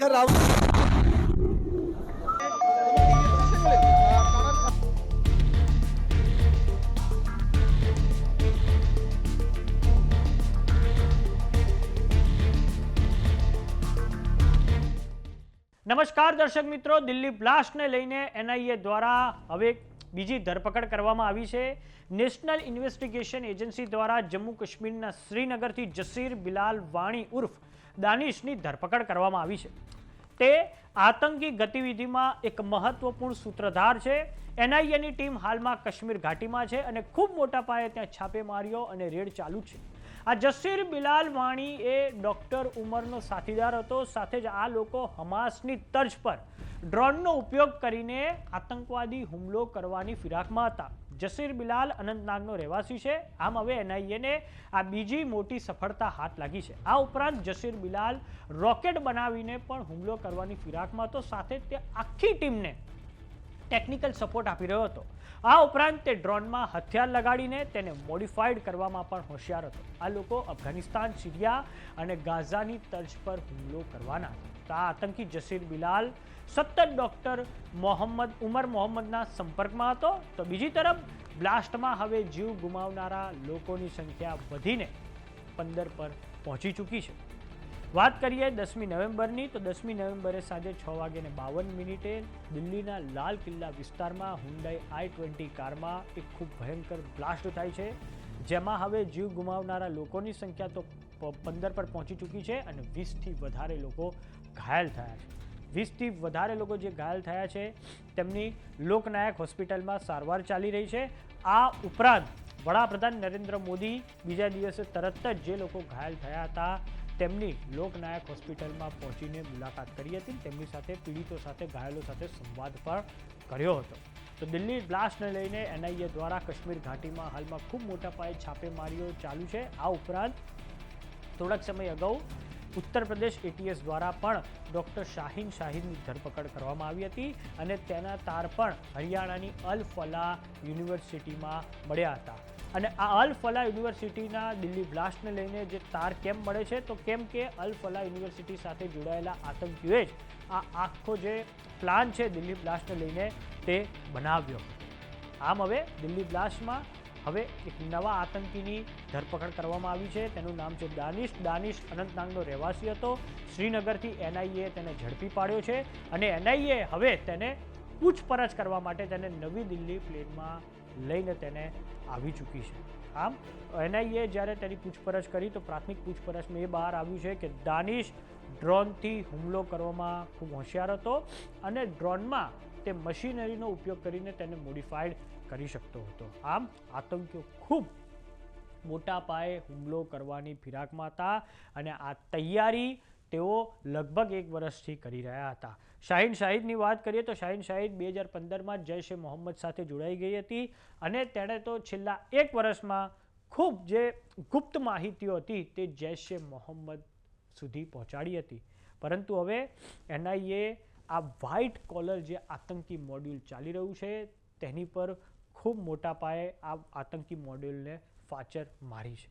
ખરેખર રાહુલ નમસ્કાર દર્શક મિત્રો, દિલ્હી બ્લાસ્ટને લઈને એનઆઈએ દ્વારા હવે બીજી ધરપકડ કરવામાં આવી છે. નેશનલ ઇન્વેસ્ટિગેશન એજન્સી દ્વારા જમ્મુ કાશ્મીરના શ્રીનગરથી જસીર બિલાલ વાણી ઉર્ફ દાનિશની ધરપકડ કરવામાં આવી છે. તે આતંકી ગતિવિધિમાં એક મહત્વપૂર્ણ સૂત્રધાર છે. એનઆઈએની ટીમ હાલમાં કાશ્મીર ઘાટીમાં છે અને ખૂબ મોટા પાયે ત્યાં છાપેમારીઓ અને રેડ ચાલુ છે. આ જસીર બિલાલ વાણી એ ડોક્ટર ઉમરનો સાથીદાર હતો. સાથે જ આ લોકો હમાસની તર્જ પર ડ્રોનનો ઉપયોગ કરીને આતંકવાદી હુમલો કરવાની ફિરાકમાં હતા. જસીર બિલાલ અનંતનાગનો રહેવાસી છે. આમ હવે એનઆઈએને આ બીજી મોટી સફળતા હાથ લાગી છે. આ ઉપરાંત જસીર બિલાલ રોકેટ બનાવીને પણ હુમલો કરવાની ફિરાકમાં હતો. સાથે તે આખી ટીમને ટેકનિકલ સપોર્ટ આપી રહ્યો હતો. આ ઉપરાંત તે ડ્રોનમાં હથિયાર લગાડીને તેને મોડિફાઈડ કરવામાં પણ હોશિયાર હતો. આ લોકો અફઘાનિસ્તાન, સિરિયા અને ગાઝાની તર્જ પર હુમલો કરવાના હતા. આ આતંકી જસીર બિલાલ સતત ડોક્ટર મોહમ્મદ, ઉમર મોહમ્મદના સંપર્કમાં હતો. તો બીજી તરફ, બ્લાસ્ટમાં હવે જીવ ગુમાવનારા લોકોની સંખ્યા વધીને પંદર પર પહોંચી ચૂકી છે. વાત કરીએ દસમી નવેમ્બરની, તો દસમી નવેમ્બરે સાંજે છ વાગે બાવન મિનિટે દિલ્હીના લાલ કિલ્લા વિસ્તારમાં હુન્ડાઈ આઈ ટ્વેન્ટી કારમાં એક ખૂબ ભયંકર બ્લાસ્ટ થાય છે. જેમાં હવે જીવ ગુમાવનારા લોકોની સંખ્યા તો પંદર પર પહોંચી ચૂકી છે અને વીસથી વધારે લોકો ઘાયલ થયા છે. વીસથી વધારે લોકો જે ઘાયલ થયા છે, તેમની લોકનાયક હોસ્પિટલમાં સારવાર ચાલી રહી છે. આ ઉપરાંત વડાપ્રધાન નરેન્દ્ર મોદી બીજા દિવસે તરત જ જે લોકો ઘાયલ થયા હતા તેમની લોકનાયક હોસ્પિટલમાં પહોંચીને મુલાકાત કરી હતી તેમની સાથે પીડિતો સાથે, ઘાયલો સાથે સંવાદ પણ કર્યો હતો. તો દિલ્હી બ્લાસ્ટને લઈને એનઆઈએ દ્વારા કાશ્મીર ઘાટીમાં હાલમાં ખૂબ મોટા પાયે છાપેમારીઓ ચાલુ છે. આ ઉપરાંત થોડાક સમય અગાઉ ઉત્તર પ્રદેશ એટીએસ દ્વારા પણ ડૉક્ટર શાહીન શાહીદની ધરપકડ કરવામાં આવી હતી અને તેના તાર પણ હરિયાણાની અલ ફલા યુનિવર્સિટીમાં મળ્યા હતા. અને આ અલ ફલા યુનિવર્સિટીના દિલ્હી બ્લાસ્ટને લઈને જે તાર કેમ મળે છે, તો કેમ કે અલ ફલા યુનિવર્સિટી સાથે જોડાયેલા આતંકીઓએ જ આ આખો જે પ્લાન છે દિલ્હી બ્લાસ્ટને લઈને તે બનાવ્યો. આમ હવે દિલ્હી બ્લાસ્ટમાં હવે એક નવા આતંકીની ધરપકડ કરવામાં આવી છે. તેનું નામ છે દાનિશ. દાનિશ અનંતનાગનો રહેવાસી હતો. શ્રીનગરથી એનઆઈએ તેને ઝડપી પાડ્યો છે અને એનઆઈએ હવે તેને પૂછપરછ કરવા માટે તેને નવી દિલ્હી પ્લેનમાં લઈને તેને આવી ચૂકી છે. આમ, એનઆઈએ જ્યારે તેની પૂછપરછ કરી તો પ્રાથમિક પૂછપરછમાં એ બહાર આવ્યું છે કે દાનિશ ડ્રોનથી હુમલો કરવામાં ખૂબ હોશિયાર હતો અને ડ્રોનમાં તે મશીનરીનો ઉપયોગ કરીને તેને મોડિફાઈડ કરી શકતો હતો. આમ, આતંકીઓ ખૂબ મોટા પાયે હુમલો કરવાની ફિરાકમાં હતા અને આ તૈયારી તેઓ લગભગ એક વર્ષથી કરી રહ્યા હતા. શાહીન શાહિદની વાત કરીએ તો શાહીન શાહિદ બે હજાર પંદરમાં જૈશ એ મોહમ્મદ સાથે જોડાઈ ગઈ હતી અને તેણે તો છેલ્લા એક વર્ષમાં ખૂબ જે ગુપ્ત માહિતીઓ હતી તે જૈશ એ મોહમ્મદ સુધી પહોંચાડી હતી. પરંતુ હવે એનઆઈએ આ વ્હાઇટ કોલર જે આતંકી મોડ્યુલ ચાલી રહ્યું છે તેની પર ખૂબ મોટા પાયે આ આતંકી મોડ્યુલને ફાચર મારી છે.